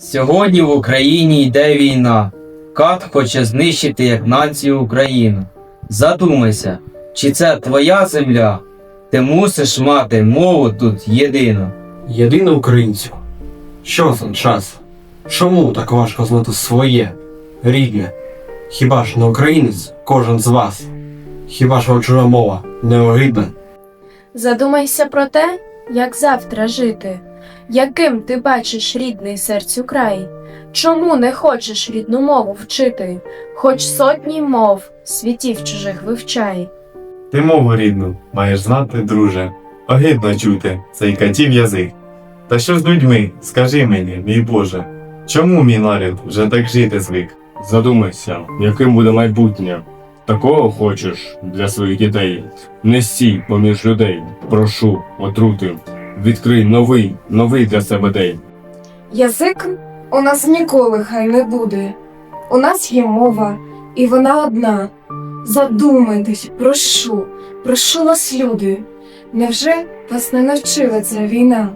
Сьогодні в Україні йде війна. Кат хоче знищити як націю Україну. Задумайся, чи це твоя земля? Ти мусиш мати мову тут єдину. Єдине українцю. Що за час? Чому так важко знати своє, рідне? Хіба ж не українець кожен з вас? Хіба ж вам чужа мова не огидна? Задумайся про те, як завтра жити, яким ти бачиш рідний серцю край. Чому не хочеш рідну мову вчити, хоч сотні мов світів чужих вивчай. Ти мову рідну маєш знати, друже. Огидно чути цей катів язик. Та що з людьми, скажи мені, мій Боже, чому мій народ вже так жити звик? Задумайся, яким буде майбутнє. Такого хочеш для своїх дітей. Не стій поміж людей. Прошу, отрути. Відкрий новий, новий для себе день. Язик у нас ніколи хай не буде. У нас є мова, і вона одна. Задумайтесь, прошу, прошу вас, люди. Невже вас не навчила ця війна?